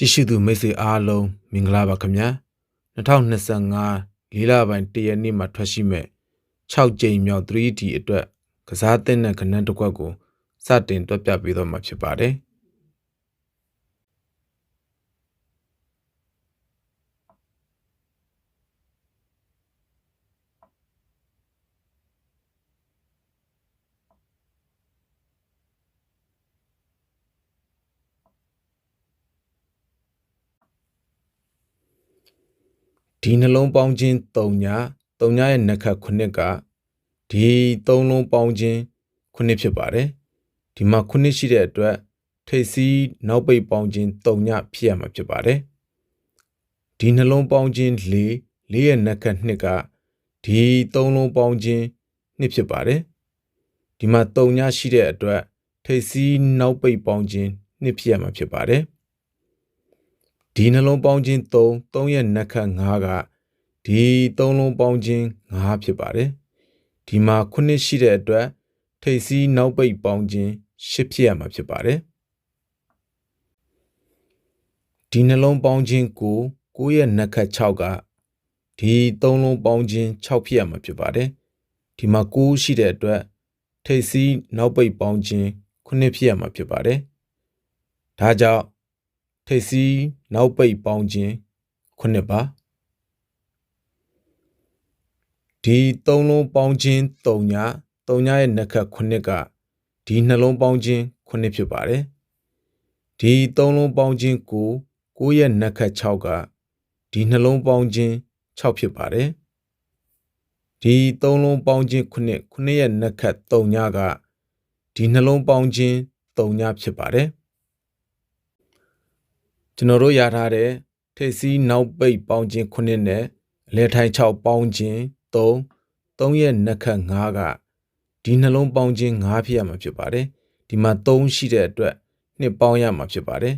ကြည့်ရှုသူမိတ်ဆွေအားလုံးမင်္ဂလာပါခင်ဗျာ2025လေးလပိုင်းတရက်နေ့မှာထွက်ရှိမဲ့6ကြိမ်မြောက် 3D အတွက်ကစားသင့်တဲ့ကဏ္ဍတစ်ခွက်ကိုစတင်တွက်ပြပေးတော့မှာဖြစ်ပါတယ် ဒီနှလုံးပေါင်းခြင်း3ည3ညရဲ့နက္ခတ်9ကဒီ3လုံးပေါင်းခြင်း9ဖြစ်ပါတယ်ဒီမှာ9ရှိတဲ့အတွက်ထိပ်စီးနောက်ပိတ်ပေါင်းခြင်း3ညဖြစ်ရမှာဖြစ်ပါတယ်ဒီနှလုံးပေါင်းခြင်း4 4ရဲ့နက္ခတ်2ကဒီ3လုံးပေါင်းခြင်း2ဖြစ်ပါတယ်ဒီမှာ3ညရှိတဲ့အတွက်ထိပ်စီးနောက်ပိတ်ပေါင်းခြင်း2ဖြစ်ရမှာဖြစ်ပါတယ် ဒီနှလုံးပေါင်းခြင်း3 3ရဲ့နက္ခတ်5ကဒီ3လုံးပေါင်းခြင်း5ဖြစ်ပါတယ်ဒီမှာ9ရှိတဲ့အတွက်ထိပ်စီးနောက်ပိတ်ပေါင်းခြင်း10ဖြစ်ရမှာဖြစ်ပါတယ်ဒီနှလုံးပေါင်းခြင်းကို9ရဲ့နက္ခတ်6ကဒီ3လုံးပေါင်းခြင်း6ဖြစ်ရမှာဖြစ်ပါတယ်ဒီမှာ9ရှိတဲ့အတွက်ထိပ်စီးနောက်ပိတ်ပေါင်းခြင်း9ဖြစ်ရမှာဖြစ်ပါတယ်ဒါကြောင့် ထိပ်စီးနောက်ပိတ်ပေါင်းခြင်းခုနှစ်ပါဒီသုံးလုံးပေါင်းခြင်း၃ည၃ညရဲ့နက္ခတ်ခုနှစ်ကဒီနှလုံးပေါင်းခြင်းခုနှစ်ဖြစ်ပါတယ်ဒီသုံးလုံးပေါင်းခြင်းကိုကိုရဲ့နက္ခတ်6ကဒီနှလုံးပေါင်းခြင်း6ဖြစ်ပါတယ်ဒီသုံးလုံးပေါင်းခြင်းခုနှစ်ခုနှစ်ရဲ့နက္ခတ်3ညကဒီနှလုံးပေါင်းခြင်း3ညဖြစ်ပါတယ် ကျွန်တော်တို့ရထားတဲ့ထိပ်စီးနောက်ပိတ်ပေါင်းခြင်းခုနှစ်နဲ့အလဲထိုင်6ပေါင်းခြင်း3 3ရဲ့နက်ခတ်5ကဒီနှလုံးပေါင်းခြင်း5ဖြစ်ရမှာဖြစ်ပါတယ်ဒီမှာ3ရှိတဲ့အတွက်နှစ်ပေါင်းရမှာဖြစ်ပါတယ်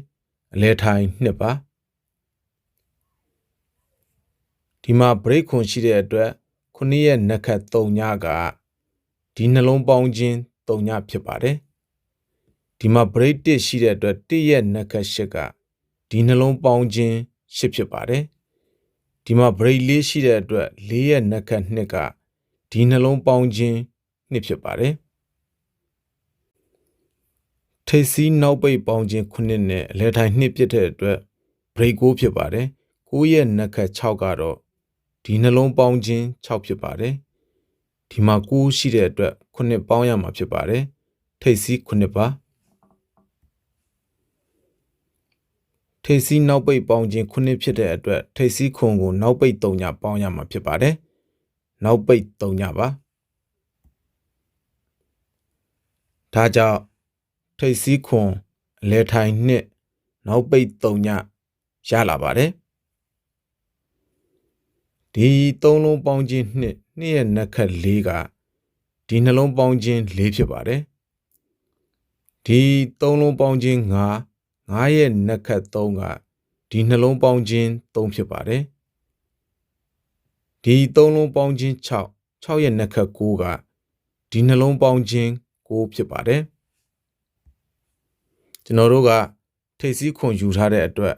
အလဲထိုင်နှစ်ပါဒီမှာ break ခွန်ရှိတဲ့အတွက်ခုနှစ်ရဲ့နက်ခတ်3ညကဒီနှလုံးပေါင်းခြင်း3ညဖြစ်ပါတယ်ဒီမှာ break 1ရှိတဲ့အတွက်1ရဲ့နက်ခတ်8က ဒီနှလုံးပေါင်းခြင်း၈ဖြစ်ပါတယ်ဒီမှာ break လေးရှိတဲ့အတွက်၄ရဲ့နက်ခတ်2ကဒီနှလုံးပေါင်းခြင်း2ဖြစ်ပါတယ်ထိပ်စီးနောက်ပိတ်ပေါင်းခြင်း9နဲ့အလဲထိုင်2ပြစ်တဲ့အတွက် break 9ဖြစ်ပါတယ်9ရဲ့နက်ခတ်6ကတော့ဒီနှလုံးပေါင်းခြင်း6ဖြစ်ပါတယ်ဒီမှာ9ရှိတဲ့အတွက်9ပေါင်းရမှာဖြစ်ပါတယ်ထိပ်စီး9ပါ ထိပ်စီးနောက်ပိတ်ပေါင်းခြင်းခုနှစ်ဖြစ်တဲ့အတွက်ထိပ်စီးခွန်ကိုနောက်ပိတ်3ညပေါင်းရမှာဖြစ်ပါတယ်။နောက်ပိတ်3ညပါ။ဒါကြောင့်ထိပ်စီးခွန်အလဲထိုင်နှစ်နောက်ပိတ်3ညရလာပါတယ်။ဒီ3လုံးပေါင်းခြင်းနှစ်နှစ်ရဲ့နက်ခတ်၄ကဒီနှလုံးပေါင်းခြင်း၄ဖြစ်ပါတယ်။ဒီ3လုံးပေါင်းခြင်း5 9ရဲ့နက်ခတ်3ကဒီနှလုံးပေါင်းခြင်း3ဖြစ်ပါတယ်ဒီ3လုံးပေါင်းခြင်း6 6ရဲ့နက်ခတ်9ကဒီနှလုံးပေါင်းခြင်း9ဖြစ်ပါတယ်ကျွန်တော်တို့ကထိပ်စည်းခွန်ယူထားတဲ့အတွက်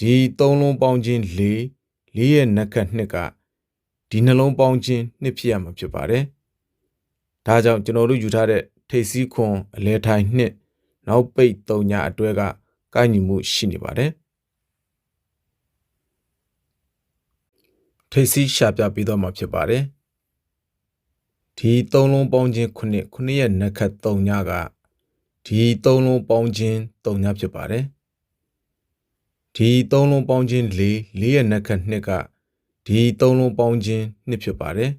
ဒီ3လုံးပေါင်းခြင်း4 4ရဲ့နက်ခတ်2ကဒီနှလုံးပေါင်းခြင်း2ဖြစ်ရမှာဖြစ်ပါတယ်ဒါကြောင့်ကျွန်တော်တို့ယူထားတဲ့ထိပ်စည်းခွန်အလဲထိုင်2နောက်ပိတ်3ညအတွဲက ကိုက်ညီမှုရှိနေပါတယ်ထိပ်စီးရှာပြပြီးတော့မှဖြစ်ပါတယ်ဒီသုံးလုံးပေါင်းခြင်းခုနှစ်ခုနှစ်ရဲ့နက်ခတ်3ညကဒီသုံးလုံးပေါင်းခြင်း3ညဖြစ်ပါတယ်ဒီသုံးလုံးပေါင်းခြင်း4 4ရဲ့နက်ခတ်2ကဒီသုံးလုံးပေါင်းခြင်း2ဖြစ်ပါတယ်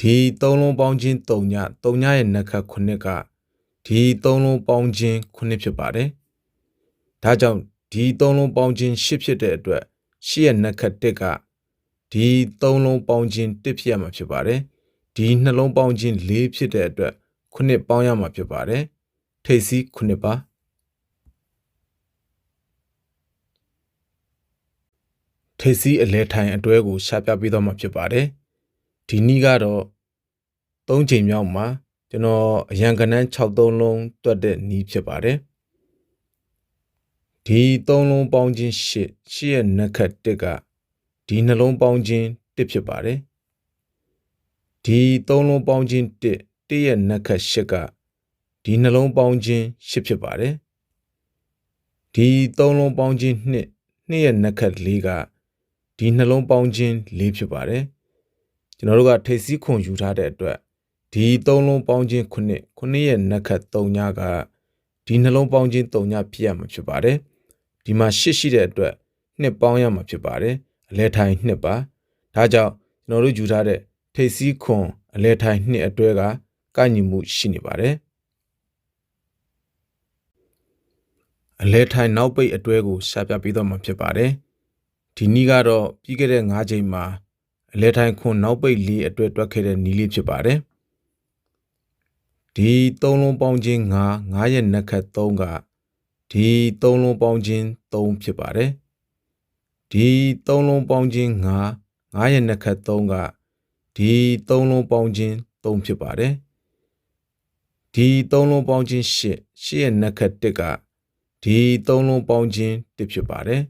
ဒီသုံးလုံးပေါင်းခြင်း3ည3ညရဲ့နက်ခတ်9ကဒီသုံးလုံးပေါင်းခြင်း9ဖြစ်ပါတယ် ဒါကြောင့်ဒီသုံးလုံးပေါင်းခြင်း၈ဖြစ်တဲ့အတွက်၈ရဲ့နက်ခတ်1ကဒီသုံးလုံးပေါင်းခြင်း1ဖြစ်ရမှာဖြစ်ပါတယ်ဒီနှလုံးပေါင်းခြင်း၄ဖြစ်တဲ့အတွက်ခုနှစ်ပေါင်းရမှာဖြစ်ပါတယ်ထိပ်စီးခုနှစ်ပါထိပ်စီးအလဲထိုင်အတွဲကိုရှာပြပေးတော့မှာဖြစ်ပါတယ်ဒီနည်းကတော့၃ချိန်မြောက်မှာကျွန်တော်အရန်ကနန်း6သုံးလုံးတွက်တဲ့နည်းဖြစ်ပါတယ် ဒီဒီသုံးလုံးပေါင်းခြင်းရှစ်ရှစ်ရဲ့နက်ခတ်တစ်ကဒီနှလုံးပေါင်းခြင်းတစ်ဖြစ်ပါတယ်ဒီသုံးလုံးပေါင်းခြင်းတစ်တစ်ရဲ့နက်ခတ်ရှစ်ကဒီနှလုံးပေါင်းခြင်းရှစ်ဖြစ်ပါတယ်ဒီသုံးလုံးပေါင်းခြင်းနှစ်နှစ်ရဲ့နက်ခတ်လေးကဒီနှလုံးပေါင်းခြင်းလေးဖြစ်ပါတယ်ကျွန်တော်တို့ကထိပ်စီးခွန်ယူထားတဲ့အတွက်ဒီသုံးလုံးပေါင်းခြင်းခုနှစ်ခုနှစ်ရဲ့နက်ခတ်၃ညကဒီနှလုံးပေါင်းခြင်း၃ညဖြစ်ရမှာဖြစ်ပါတယ် ဒီမှာရှစ်ရှိတဲ့အတွက်နှစ်ပေါင်းရမှာဖြစ်ပါတယ်အလဲထိုင်နှစ်ပါဒါကြောင့်ကျွန်တော်တို့ယူထားတဲ့ထိပ်စီးခွန်အလဲထိုင်နှစ်အတွဲကကန့်ညီမှုရှိနေပါတယ်အလဲထိုင်နောက်ပိတ်အတွဲကိုရှာပြပေးတော့မှာဖြစ်ပါတယ်ဒီနည်းကတော့ပြီးခဲ့တဲ့၅ချိန်မှာအလဲထိုင်ခွန်နောက်ပိတ်လေးအတွဲတွက်ခဲ့တဲ့နည်းလေးဖြစ်ပါတယ်ဒီသုံးလုံးပေါင်းခြင်း9 9ရဲ့နက်ခတ်3က ဒီသုံးလုံးပေါင်းခြင်း3ဖြစ်ပါတယ်ဒီသုံးလုံးပေါင်းခြင်း9 9ရဲ့နက်ခတ်3ကဒီသုံးလုံးပေါင်းခြင်း3ဖြစ်ပါတယ်ဒီသုံးလုံးပေါင်းခြင်း8 8ရဲ့နက်ခတ်1ကဒီသုံးလုံးပေါင်းခြင်း1ဖြစ်ပါတယ်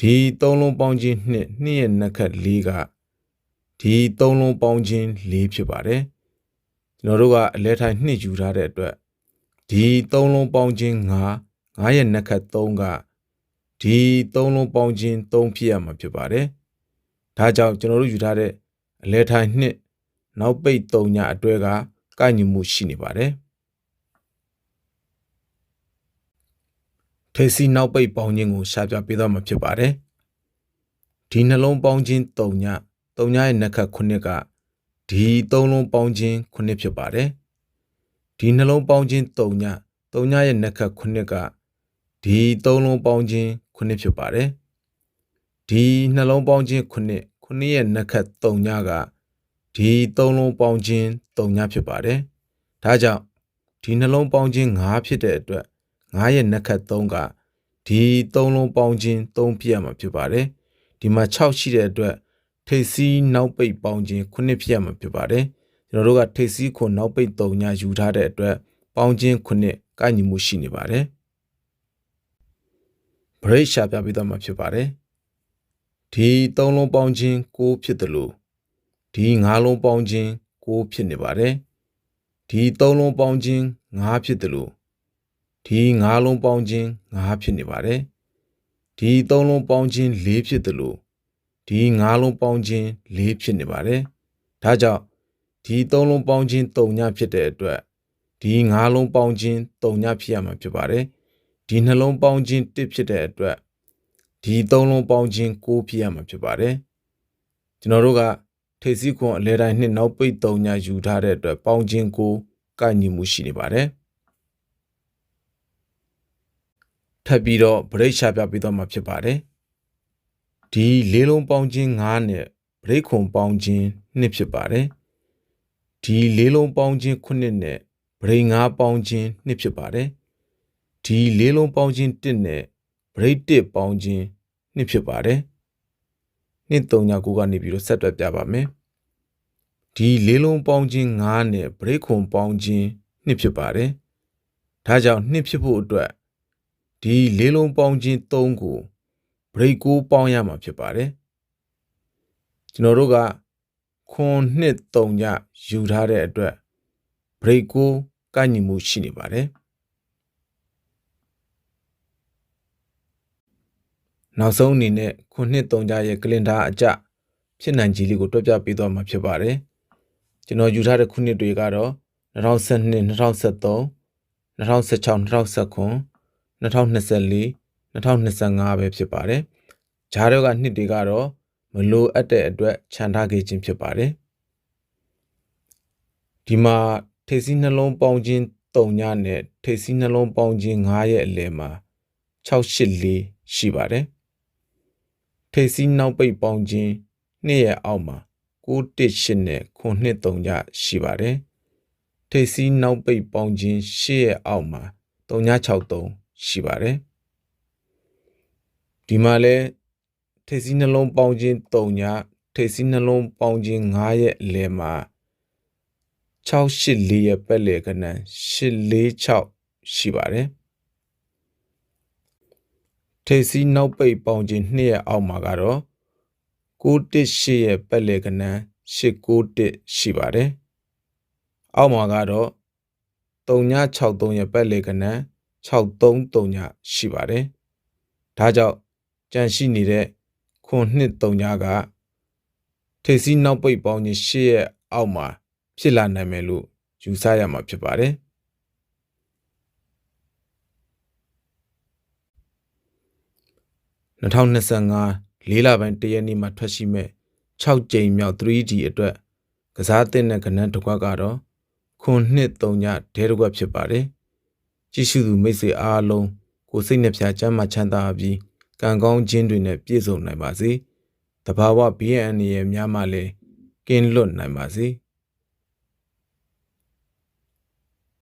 ဒီသုံးလုံးပေါင်းခြင်း2 2ရဲ့နက်ခတ်4ကဒီသုံးလုံးပေါင်းခြင်း4ဖြစ်ပါတယ်ကျွန်တော်တို့ကအလဲထိုင်နှစ်ယူထားတဲ့အတွက် ဒီသုံးလုံးပေါင်းခြင်း9 9ရဲ့နက်ခတ်3ကဒီသုံးလုံးပေါင်းခြင်း3ဖြစ်ရမှာဖြစ်ပါတယ်။ဒါကြောင့်ကျွန်တော်တို့ယူထားတဲ့အလဲထိုင်နှစ်နောက်ပိတ်3ညအတွဲကကိုက်ညီမှုရှိနေပါတယ်။ထေစီနောက်ပိတ်ပေါင်းခြင်းကိုရှာပြပေးတော့မှာဖြစ်ပါတယ်။ဒီနှလုံးပေါင်းခြင်း3ည3ညရဲ့နက်ခတ်9ကဒီသုံးလုံးပေါင်းခြင်းခုနှစ်ဖြစ်ပါတယ် ဒီနှလုံးပေါင်းခြင်း၃ည၃ညရဲ့နက်ခတ်ခုနှစ်ကဒီသုံးလုံးပေါင်းခြင်းခုနှစ်ဖြစ်ပါတယ်ဒီနှလုံးပေါင်းခြင်းခုနှစ်ခုနှစ်ရဲ့နက်ခတ်၃ညကဒီသုံးလုံးပေါင်းခြင်း၃ညဖြစ်ပါတယ်ဒါကြောင့်ဒီနှလုံးပေါင်းခြင်း၅ဖြစ်တဲ့အတွက်၅ရဲ့နက်ခတ်၃ကဒီသုံးလုံးပေါင်းခြင်း၃ဖြစ်ရမှာဖြစ်ပါတယ်ဒီမှာ6ရှိတဲ့အတွက်ထိပ်စီးနောက်ပိတ်ပေါင်းခြင်းခုနှစ်ဖြစ်ရမှာဖြစ်ပါတယ် ကျွန်တော်တို့ကထိပ်စီးခွန်နောက်ပိတ်၃ညယူထားတဲ့အတွက်ပေါင်းခြင်းခုနှစ်ကိုက်ညီမှုရှိနေပါတယ်ဘရိတ်ရှာပြပေးသွားမှာဖြစ်ပါတယ်ဒီ၃လုံးပေါင်းခြင်း၉ဖြစ်တယ်လို့ဒီ၅လုံးပေါင်းခြင်း၉ဖြစ်နေပါတယ်ဒီ၃လုံးပေါင်းခြင်း၅ဖြစ်တယ်လို့ဒီ၅လုံးပေါင်းခြင်း၅ဖြစ်နေပါတယ်ဒီ၃လုံးပေါင်းခြင်း၄ဖြစ်တယ်လို့ဒီ၅လုံးပေါင်းခြင်း၄ဖြစ်နေပါတယ်။ဒါကြောင့် ဒီ၃လုံးပေါင်းခြင်း၃ညဖြစ်တဲ့အတွက်ဒီ၅လုံးပေါင်းခြင်း၃ညဖြစ်ရမှာဖြစ်ပါတယ်။ဒီနှလုံးပေါင်းခြင်း၁ဖြစ်တဲ့အတွက်ဒီ၃လုံးပေါင်းခြင်း၉ဖြစ်ရမှာဖြစ်ပါတယ်။ကျွန်တော်တို့ကထိပ်စည်းခွန်အလဲတိုင်းနှစ်နောက်ပိတ်၃ညယူထားတဲ့အတွက်ပေါင်းခြင်း၉ကန့်ညီမှုရှိနေပါတယ်။ထပ်ပြီးတော့ဗရိတ်ရှာပြပေးတော့မှာဖြစ်ပါတယ်။ဒီလေးလုံးပေါင်းခြင်း9နဲ့ဗရိတ်ခွန်ပေါင်းခြင်း2ဖြစ်ပါတယ် ဒီလေးလုံးပေါင်းခြင်း9နဲ့ဗရိတ်9ပေါင်းခြင်း2ဖြစ်ပါတယ်ဒီလေးလုံးပေါင်းခြင်း1နဲ့ဗရိတ်1ပေါင်းခြင်း2ဖြစ်ပါတယ်နှစ်3ည9ကနေပြီးတော့ဆက်တွက်ပြပါမယ်ဒီလေးလုံးပေါင်းခြင်း9နဲ့ဗရိတ်ခွန်ပေါင်းခြင်း2ဖြစ်ပါတယ်ဒါကြောင့်2ဖြစ်ဖို့အတွက်ဒီလေးလုံးပေါင်းခြင်း3ကိုဘရိတ်ကိုပေါင်းရမှာဖြစ်ပါတယ်ကျွန်တော်တို့က ခွန်နှစ်3ညယူထားတဲ့အတွက်ဘရိတ်ကိုကန့်ညီမှုရှိနေပါတယ်နောက်ဆုံးအနေနဲ့ခွန်နှစ်3ညရဲ့ကလင်ဒါအကြဖြစ်နိုင်ကြီးလေးကိုတွက်ပြပေးသွားမှာဖြစ်ပါတယ်ကျွန်တော်ယူထားတဲ့ခုနှစ်တွေကတော့2012 2013 2016 2019 2024 2025ပဲဖြစ်ပါတယ်။ဂျားတော့ကနှစ်တွေကတော့ မလိုအပ်တဲ့အတွက်ခြံထားခဲ့ခြင်းဖြစ်ပါတယ်။ဒီမှာထိပ်စီးနှလုံးပေါင်းခြင်း3ညနဲ့ထိပ်စီးနှလုံးပေါင်းခြင်း9ရဲ့အလယ်မှာ684ရှိပါတယ်။ထိပ်စီးနောက်ပိတ်ပေါင်းခြင်း2ရဲ့အောက်မှာ918နဲ့923ညရှိပါတယ်။ထိပ်စီးနောက်ပိတ်ပေါင်းခြင်း8ရဲ့အောက်မှာ3963ရှိပါတယ်။ဒီမှာလဲ ထိပ်စီးနှလုံးပေါင်းခြင်း3ညထိပ်စီးနှလုံးပေါင်းခြင်း9ရဲ့အလယ်မှာ684ရဲ့ပက်လေကနန်846ရှိပါတယ်ထိပ်စီးနောက်ပိတ်ပေါင်ခြင်းနှစ်ရဲ့အောက်မှာကတော့618ရဲ့ပက်လေကနန်း891ရှိပါတယ်။အောက်မှာကတော့3963ရဲ့ပက်လေကနန်း6339ရှိပါတယ်။ဒါကြောင့်ကြန့်ရှိနေတဲ့ ခွန်နှစ်39ကထိပ်စီးနောက်ပိတ်ပေါင်ခြင်း8ရဲ့အောက်မှာဖြစ်လာနိုင်မယ်လို့ယူဆရမှာဖြစ်ပါတယ်။2025လေးလပိုင်းတရက်နေ့မှာထွက်ရှိမဲ့6ကြိမ်မြောက် 3D အတွက်ကစားသင့်တဲ့ကဏ္ဍတစ်ခွက်ကတော့ခွန်နှစ်3ညဒဲတစ်ခွက်ဖြစ်ပါတယ်။ကြည့်ရှုသူမိတ်ဆွေအားလုံးကိုယ်စိတ်နှပြချမ်းသာချမ်းသာပြီး ကံကောင်းခြင်းတွေနဲ့ပြည့်စုံနိုင်ပါစေ။တဘာဝ BN ရဲ့များမှလည်းကင်းလွတ်နိုင်ပါစေ။